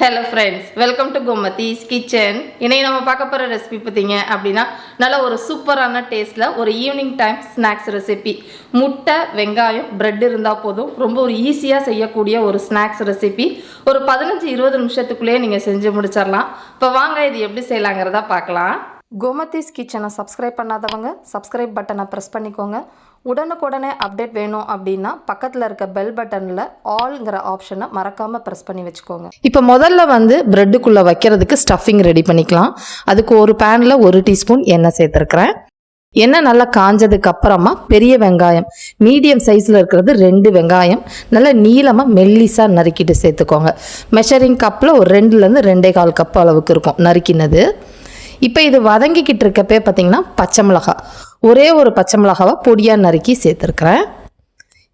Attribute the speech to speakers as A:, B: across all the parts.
A: Hello friends welcome to Gomathi's kitchen இன்னைக்கு நம்ம பார்க்க போகிற ரெசிபி பார்த்தீங்க அப்படின்னா நல்ல ஒரு சூப்பரான டேஸ்ட்டில் ஒரு ஈவினிங் டைம் ஸ்நாக்ஸ் ரெசிபி முட்டை வெங்காயம் பிரெட் இருந்தால் போதும். ரொம்ப ஒரு ஈஸியாக செய்யக்கூடிய ஒரு ஸ்நாக்ஸ் ரெசிபி ஒரு பதினஞ்சு இருபது நிமிஷத்துக்குள்ளேயே நீங்கள் செஞ்சு முடிச்சிடலாம். இப்போ வாங்க இது எப்படி செய்யலாங்கிறத பார்க்கலாம். கோமதிஸ் கிச்சனை சப்ஸ்கிரைப் பண்ணாதவங்க சப்ஸ்கிரைப் பட்டனை ப்ரெஸ் பண்ணிக்கோங்க. உடனுக்குடனே அப்டேட் வேணும் அப்படின்னா பக்கத்தில் இருக்க பெல் பட்டனில் ஆல்ங்கிற ஆப்ஷனை மறக்காமல் ப்ரெஸ் பண்ணி வச்சுக்கோங்க. இப்போ முதல்ல வந்து ப்ரெட்டுக்குள்ளே வைக்கிறதுக்கு ஸ்டஃபிங் ரெடி பண்ணிக்கலாம். அதுக்கு ஒரு பேனில் ஒரு டீஸ்பூன் எண்ணெய் சேர்த்துருக்குறேன். எண்ணெய் நல்லா காஞ்சதுக்கு அப்புறமா பெரிய வெங்காயம் மீடியம் சைஸில் இருக்கிறது ரெண்டு வெங்காயம் நல்லா நீளமாக மெல்லிஸாக நறுக்கிட்டு சேர்த்துக்கோங்க. மெஷரிங் கப்பில் ஒரு ரெண்டுலேருந்து ரெண்டே கால் கப் அளவுக்கு இருக்கும் நறுக்கினது. இப்போ இது வதங்கிக்கிட்டு இருக்கப்பே பார்த்தீங்கன்னா பச்சை மிளகா ஒரே ஒரு பச்சை மிளகாவை பொடியாக நறுக்கி சேர்த்துருக்குறேன்.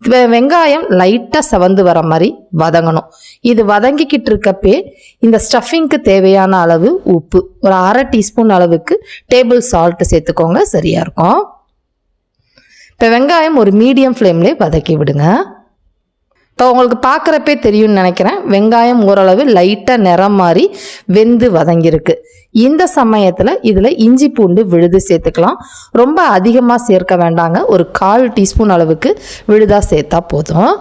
A: வெ- வெங்காயம் லைட்டாக செவந்து வர மாதிரி வதங்கணும். இது வதங்கிக்கிட்டு இருக்கப்பே இந்த ஸ்டஃபிங்க்கு தேவையான அளவு உப்பு ஒரு அரை டீஸ்பூன் அளவுக்கு டேபிள் சால்ட்டு சேர்த்துக்கோங்க சரியாக இருக்கும். இப்போ வெங்காயம் ஒரு மீடியம் ஃப்ளேம்லேயே வதக்கி விடுங்க. இப்போ உங்களுக்கு பார்க்குறப்பே தெரியும்னு நினைக்கிறேன் வெங்காயம் ஓரளவு லைட்டாக நிறம் மாறி வெந்து வதங்கியிருக்கு. இந்த சமயத்தில் இதில் இஞ்சி பூண்டு விழுது சேர்த்துக்கலாம். ரொம்ப அதிகமாக சேர்க்க வேண்டாங்க. ஒரு கால் டீஸ்பூன் அளவுக்கு விழுதா சேர்த்தா போதும்.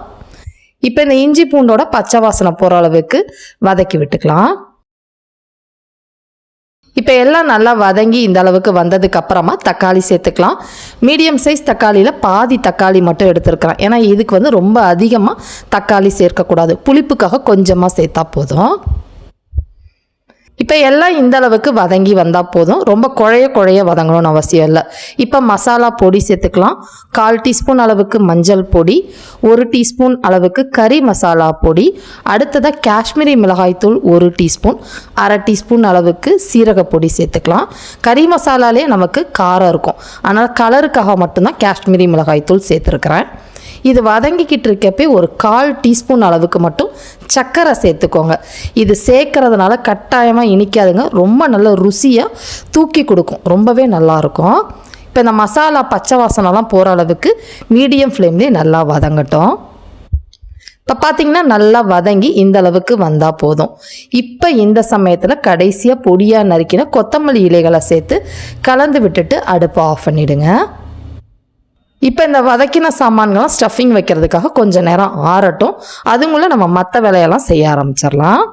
A: இப்போ இந்த இஞ்சி பூண்டோட பச்சை வாசனை போகிற அளவுக்கு வதக்கி விட்டுக்கலாம். இப்போ எல்லாம் நல்லா வதங்கி இந்த அளவுக்கு வந்ததுக்கு அப்புறமா தக்காளி சேர்த்துக்கலாம். மீடியம் சைஸ் தக்காளியில் பாதி தக்காளி மட்டும் எடுத்துருக்கிறேன். ஏன்னா இதுக்கு வந்து ரொம்ப அதிகமாக தக்காளி சேர்க்கக்கூடாது. புளிப்புக்காக கொஞ்சமாக சேர்த்தா போதும். இப்போ எல்லாம் இந்த அளவுக்கு வதங்கி வந்தால் போதும். ரொம்ப குழைய குழைய வதங்கணும்னு அவசியம் இல்லை. இப்போ மசாலா பொடி சேர்த்துக்கலாம். கால் டீஸ்பூன் அளவுக்கு மஞ்சள் பொடி ஒரு டீஸ்பூன் அளவுக்கு கறி மசாலா பொடி அடுத்ததாக காஷ்மீரி மிளகாய்த்தூள் ஒரு டீஸ்பூன் அரை டீஸ்பூன் அளவுக்கு சீரக பொடி சேர்த்துக்கலாம். கறி மசாலாலே நமக்கு காரம் இருக்கும். ஆனால் கலருக்காக மட்டும்தான் காஷ்மீரி மிளகாய்த்தூள் சேர்த்துருக்குறேன். இது வதங்கிக்கிட்டு இருக்கப்பே ஒரு கால் டீஸ்பூன் அளவுக்கு மட்டும் சர்க்கரை சேர்த்துக்கோங்க. இது சேர்க்கறதுனால கட்டாயமாக இனிக்காதுங்க. ரொம்ப நல்ல ருசியாக தூக்கி கொடுக்கும். ரொம்பவே நல்லாயிருக்கும் இப்போ இந்த மசாலா பச்சை வாசனைலாம் போகிற அளவுக்கு மீடியம் ஃப்ளேம்லேயே நல்லா வதங்கட்டும். இப்போ பார்த்தீங்கன்னா நல்லா வதங்கி இந்த அளவுக்கு வந்தால் போதும். இப்போ இந்த சமயத்தில் கடைசியாக பொடியாக நறுக்கின கொத்தமல்லி இலைகளை சேர்த்து கலந்து விட்டுட்டு அடுப்பை ஆஃப் பண்ணிவிடுங்க இப்போ இந்த வதக்கின சாமான்கள்லாம் ஸ்டஃபிங் வைக்கிறதுக்காக கொஞ்சம் நேரம் ஆறட்டும். அதுங்குள்ள நம்ம மற்ற வேலையெல்லாம் செய்ய ஆரம்பிச்சிடலாம்.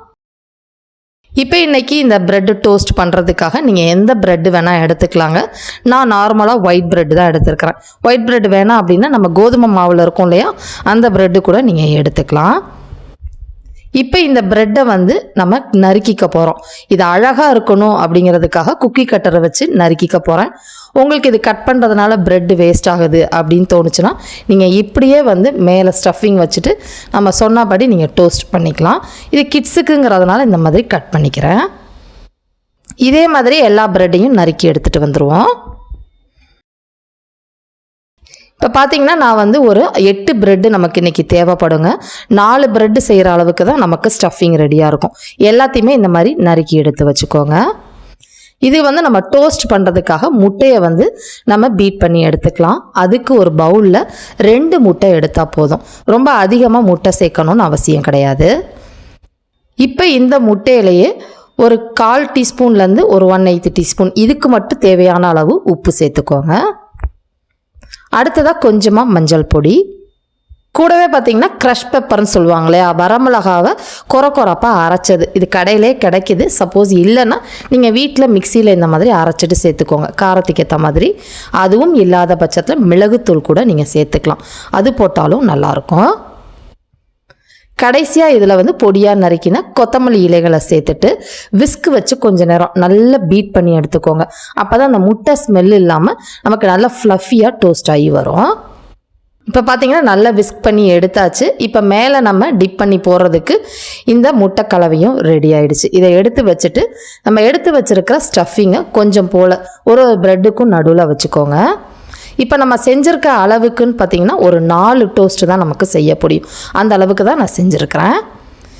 A: இப்போ இன்றைக்கி இந்த ப்ரெட்டு டோஸ்ட் பண்ணுறதுக்காக நீங்கள் எந்த ப்ரெட்டு வேணால் எடுத்துக்கலாங்க. நான் நார்மலாக ஒயிட் ப்ரெட்டு தான் எடுத்துருக்கிறேன். ஒயிட் ப்ரெட் வேணாம் அப்படின்னா நம்ம கோதுமை மாவில் இருக்கும் இல்லையா? அந்த ப்ரெட்டு கூட நீங்கள் எடுத்துக்கலாம். இப்போ இந்த ப்ரெட்டை வந்து நம்ம நறுக்கிக்க போகிறோம் இது அழகாக இருக்கணும் அப்படிங்கிறதுக்காக குக்கி கட்டரை வச்சு நறுக்கிக்க போகிறேன் உங்களுக்கு இது கட் பண்ணுறதுனால ப்ரெட் வேஸ்ட் ஆகுது அப்படின்னு தோணுச்சுன்னா நீங்கள் இப்படியே வந்து மேலே ஸ்டஃபிங் வச்சுட்டு நம்ம சொன்னபடி நீங்கள் டோஸ்ட் பண்ணிக்கலாம். இது கிட்ஸுக்குங்கிறதுனால இந்த மாதிரி கட் பண்ணிக்கிறேன். இதே மாதிரி எல்லா ப்ரெட்டையும் நறுக்கி எடுத்துகிட்டு வந்துடுவோம் இப்போ பார்த்தீங்கன்னா நான் வந்து ஒரு எட்டு பிரெட்டு நமக்கு இன்றைக்கி தேவைப்படுங்க. நாலு ப்ரெட்டு செய்கிற அளவுக்கு தான் நமக்கு ஸ்டஃபிங் ரெடியாக இருக்கும். எல்லாத்தையுமே இந்த மாதிரி நறுக்கி எடுத்து வச்சுக்கோங்க. இது வந்து நம்ம டோஸ்ட் பண்ணுறதுக்காக முட்டையை வந்து நம்ம பீட் பண்ணி எடுத்துக்கலாம். அதுக்கு ஒரு பவுலில் ரெண்டு முட்டை எடுத்தால் போதும். ரொம்ப அதிகமாக முட்டை சேர்க்கணும்னு அவசியம் கிடையாது. இப்போ இந்த முட்டையிலேயே ஒரு கால் டீஸ்பூன்லேருந்து ஒரு ஒன் எயித்து டீஸ்பூன். இதுக்கு மட்டும் தேவையான அளவு உப்பு சேர்த்துக்கோங்க. அடுத்ததாக கொஞ்சமாக மஞ்சள் பொடி. கூடவே பார்த்தீங்கன்னா க்ரஷ் பெப்பர்னு சொல்லுவாங்க இல்லையா? வரமிளகாவை கொர கொரப்பாக அரைச்சது. இது கடையிலே கிடைக்கிது. சப்போஸ் இல்லைன்னா நீங்கள் வீட்டில் மிக்சியில் இந்த மாதிரி அரைச்சிட்டு சேர்த்துக்கோங்க. காரத்துக்கு ஏற்ற மாதிரி. அதுவும் இல்லாத பட்சத்தில் மிளகுத்தூள் கூட நீங்கள் சேர்த்துக்கலாம். அது போட்டாலும் நல்லாயிருக்கும் கடைசியாக இதில் வந்து பொடியாக நறுக்கின கொத்தமல்லி இலைகளை சேர்த்துட்டு விஸ்க் வச்சு கொஞ்சம் நேரம் நல்லா பீட் பண்ணி எடுத்துக்கோங்க. அப்போ தான் அந்த முட்டை ஸ்மெல் இல்லாமல் நமக்கு நல்லா ஃப்ளஃபியாக டோஸ்ட் ஆகி வரும். இப்போ பார்த்தீங்கன்னா நல்லா விஸ்க் பண்ணி எடுத்தாச்சு. இப்போ மேலே நம்ம டிப் பண்ணி போடுறதுக்கு இந்த முட்டை கலவையும் ரெடி ஆயிடுச்சு. இதை எடுத்து வச்சுட்டு நம்ம எடுத்து வச்சிருக்கிற ஸ்டஃபிங்கை கொஞ்சம் போல் ஒரு ஒரு ப்ரெட்டுக்கும் நடுவில் வச்சுக்கோங்க. இப்போ நம்ம செஞ்சுருக்க அளவுக்குன்னு பார்த்தீங்கன்னா ஒரு நாலு டோஸ்ட்டு தான் நமக்கு செய்ய முடியும். அந்த அளவுக்கு தான் நான் செஞ்சுருக்கிறேன்.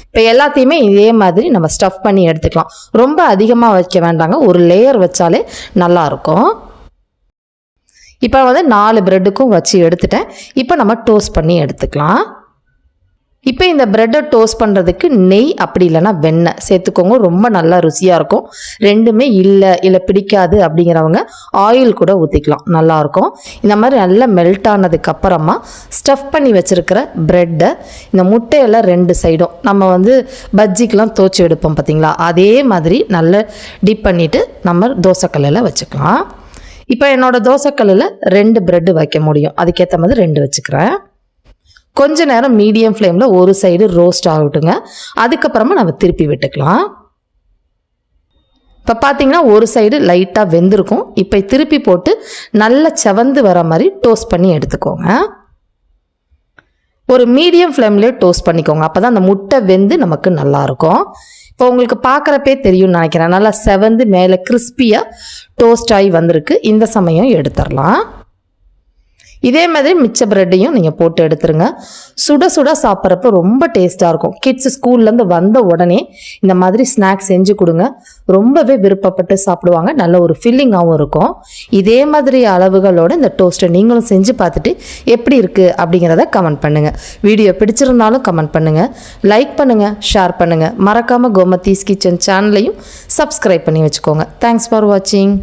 A: இப்போ எல்லாத்தையுமே இதே மாதிரி நம்ம ஸ்டஃப் பண்ணி எடுத்துக்கலாம். ரொம்ப அதிகமாக வைக்க வேண்டாங்க. ஒரு லேயர் வச்சாலே நல்லாயிருக்கும். இப்போ வந்து நாலு ப்ரெட்டுக்கும் வச்சு எடுத்துட்டேன். இப்போ நம்ம டோஸ்ட் பண்ணி எடுத்துக்கலாம். இப்போ இந்த ப்ரெட்டை டோஸ்ட் பண்ணுறதுக்கு நெய் அப்படி இல்லைன்னா வெண்ணெய். சேர்த்துக்கோங்க ரொம்ப நல்லா ருசியாக இருக்கும். ரெண்டுமே இல்லை இல்லை பிடிக்காது அப்படிங்கிறவங்க ஆயில் கூட ஊற்றிக்கலாம் நல்லாயிருக்கும் இந்த மாதிரி நல்லா மெல்ட் ஆனதுக்கப்புறமா ஸ்டஃப் பண்ணி வச்சுருக்கிற ப்ரெட்டை இந்த முட்டையெல்லாம் ரெண்டு சைடும் நம்ம வந்து பஜ்ஜிக்கெலாம் தோச்சி எடுப்போம் பார்த்தீங்களா அதே மாதிரி நல்லா டிப் பண்ணிவிட்டு நம்ம தோசைக்கல்லில் வச்சுக்கலாம். இப்போ என்னோடய தோசைக்கல்லில் ரெண்டு ப்ரெட்டு வைக்க முடியும். அதுக்கேற்ற மாதிரி ரெண்டு வச்சுக்கிறேன். கொஞ்ச நேரம் மீடியம் ஃப்ளேமில் ஒரு சைடு ரோஸ்ட் ஆகட்டுங்க. அதுக்கப்புறமா நம்ம திருப்பி விட்டுக்கலாம். இப்போ பார்த்தீங்கன்னா ஒரு சைடு லைட்டாக வெந்திருக்கும். இப்போ திருப்பி போட்டு நல்லா செவந்து வர மாதிரி டோஸ்ட் பண்ணி எடுத்துக்கோங்க. ஒரு மீடியம் ஃப்ளேம்லேயே டோஸ்ட் பண்ணிக்கோங்க. அப்போ தான் அந்த முட்டை வெந்து நமக்கு நல்லாயிருக்கும் இப்போ உங்களுக்கு பார்க்குறப்பே தெரியும்னு நினைக்கிறேன். நல்லா செவந்து மேலே கிறிஸ்பியாக டோஸ்ட் ஆகி வந்திருக்கு. இந்த சமயம் எடுத்துடலாம். இதே மாதிரி மிச்ச ப்ரெட்டையும் நீங்கள் போட்டு எடுத்துருங்க. சுட சுட சாப்பிட்றப்ப ரொம்ப டேஸ்ட்டாக இருக்கும். கிட்ஸ் ஸ்கூல்லேருந்து வந்த உடனே இந்த மாதிரி ஸ்நாக்ஸ் செஞ்சு கொடுங்க. ரொம்பவே விருப்பப்பட்டு சாப்பிடுவாங்க. நல்ல ஒரு ஃபில்லிங்காகவும் இருக்கும். இதே மாதிரி அளவுகளோட இந்த டோஸ்ட்டை நீங்களும் செஞ்சு பார்த்துட்டு எப்படி இருக்குது அப்படிங்கிறத கமெண்ட் பண்ணுங்கள் வீடியோ பிடிச்சிருந்தாலும் கமெண்ட் பண்ணுங்கள் லைக் பண்ணுங்கள் ஷேர் பண்ணுங்கள் மறக்காமல் கோமத்தீஸ் கிச்சன் சேனலையும் சப்ஸ்கிரைப் பண்ணி வச்சுக்கோங்க. தேங்க்ஸ் ஃபார் வாட்சிங்